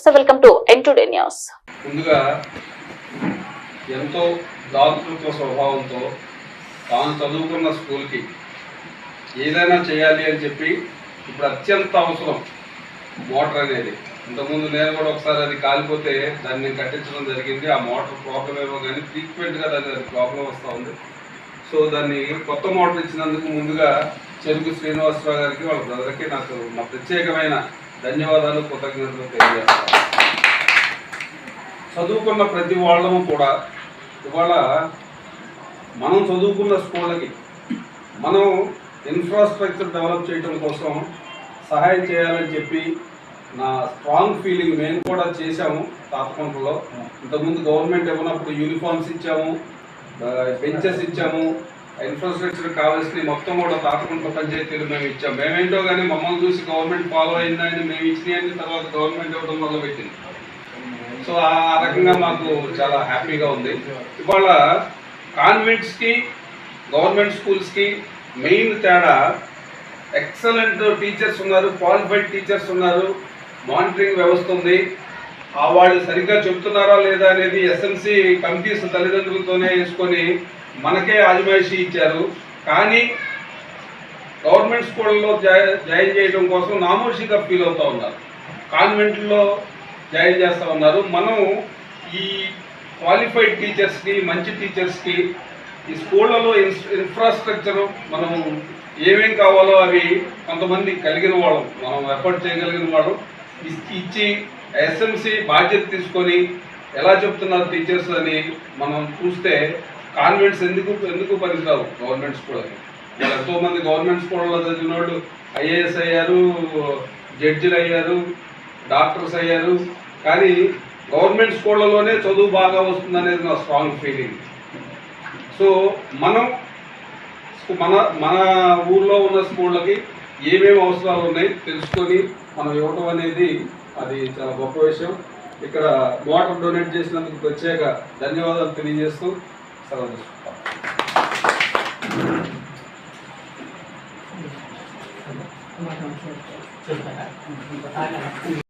Viewers welcome to N today news ముందుగా ఎంతో దాతృత్వ స్వభావంతో తాను చదువుకున్న స్కూల్కి ఏదైనా చేయాలి అని చెప్పి ఇప్పుడు అత్యంత అవసరం మోటార్ అనేది. ఇంతకుముందు నేను కూడా ఒకసారి అది కాలిపోతే దాన్ని కట్టించడం జరిగింది. ఆ మోటార్ ప్రాబ్లం ఏమో కానీ ఫ్రీక్వెంట్గా దాన్ని అది ప్రాబ్లం వస్తూ ఉంది. సో దాన్ని కొత్త మోటార్ ఇచ్చినందుకు ముందుగా చెరుకు శ్రీనివాసరావు గారికి వాళ్ళ బ్రదర్కి నాకు నా ప్రత్యేకమైన ధన్యవాదాలు కృతజ్ఞతలు తెలియజేస్తాను. చదువుకున్న ప్రతి వాళ్ళము కూడా ఇవాళ మనం చదువుకున్న స్కూళ్ళకి మనం ఇన్ఫ్రాస్ట్రక్చర్ డెవలప్ చేయడం కోసం సహాయం చేయాలని చెప్పి నా స్ట్రాంగ్ ఫీలింగ్ మేము కూడా చేశాము తాతకొండలో. ఇంతకుముందు గవర్నమెంట్ ఇవ్వనప్పుడు యూనిఫామ్స్ ఇచ్చాము బెంచెస్ ఇచ్చాము ఇన్ఫ్రాస్ట్రక్చర్ కావాల్సిన మొత్తం కూడా తాతకొండ పంచాయతీలు మేము ఇచ్చాము మేమేంటో కానీ మమ్మల్ని చూసి గవర్నమెంట్ ఫాలో అయిందని మేము ఇచ్చినాయని తర్వాత గవర్నమెంట్ ఇవ్వడం మొదలుపెట్టింది. సో ఆ రకంగా మాకు చాలా హ్యాపీగా ఉంది. ఇవాళ కాన్వెంట్స్కి గవర్నమెంట్ స్కూల్స్కి మెయిన్ తేడా ఎక్సలెంట్ టీచర్స్ ఉన్నారు క్వాలిఫైడ్ టీచర్స్ ఉన్నారు మానిటరింగ్ వ్యవస్థ ఉంది. ఆ వాళ్ళు సరిగ్గా చెప్తున్నారా లేదా అనేది ఎస్ఎంసి కమిటీస్ తల్లిదండ్రులతోనే వేసుకొని మనకే ఆజమాయిషీ ఇచ్చారు. కానీ గవర్నమెంట్ స్కూళ్ళలో జాయి జాయిన్ చేయడం కోసం నామోషిగా ఫీల్ అవుతూ ఉన్నారు. కాన్వెంట్లో జాయిన్ చేస్తూ ఉన్నారు. మనం ఈ క్వాలిఫైడ్ టీచర్స్కి మంచి టీచర్స్కి ఈ స్కూళ్ళలో ఇన్ఫ్రాస్ట్రక్చర్ మనం ఏమేం కావాలో అవి కొంతమంది కలిగిన వాళ్ళం. మనం ఎఫర్ట్ చేయగలిగిన వాళ్ళం. ఇచ్చి ఎస్ఎంసి బాధ్యత తీసుకొని ఎలా చెప్తున్నారు టీచర్స్ అని మనం చూస్తే కాన్వెంట్స్ ఎందుకు ఎందుకు పనికిరావు గవర్నమెంట్ స్కూళ్ళకి ఎంతో మంది గవర్నమెంట్ స్కూళ్ళలో చదివిన వాళ్ళు ఐఏఎస్ అయ్యారు జడ్జిలు అయ్యారు డాక్టర్స్ అయ్యారు. కానీ గవర్నమెంట్ స్కూళ్ళలోనే చదువు బాగా వస్తుందనేది నా స్ట్రాంగ్ ఫీలింగ్. సో మనం మన మన ఊర్లో ఉన్న స్కూళ్ళకి ఏమేమి అవసరాలు ఉన్నాయి తెలుసుకొని మనం ఇవ్వడం అనేది అది చాలా గొప్ప విషయం. ఇక్కడ మోటార్ డొనేట్ చేసినందుకు ప్రత్యేక ధన్యవాదాలు తెలియజేస్తూ సెలవు తీసుకుంటాం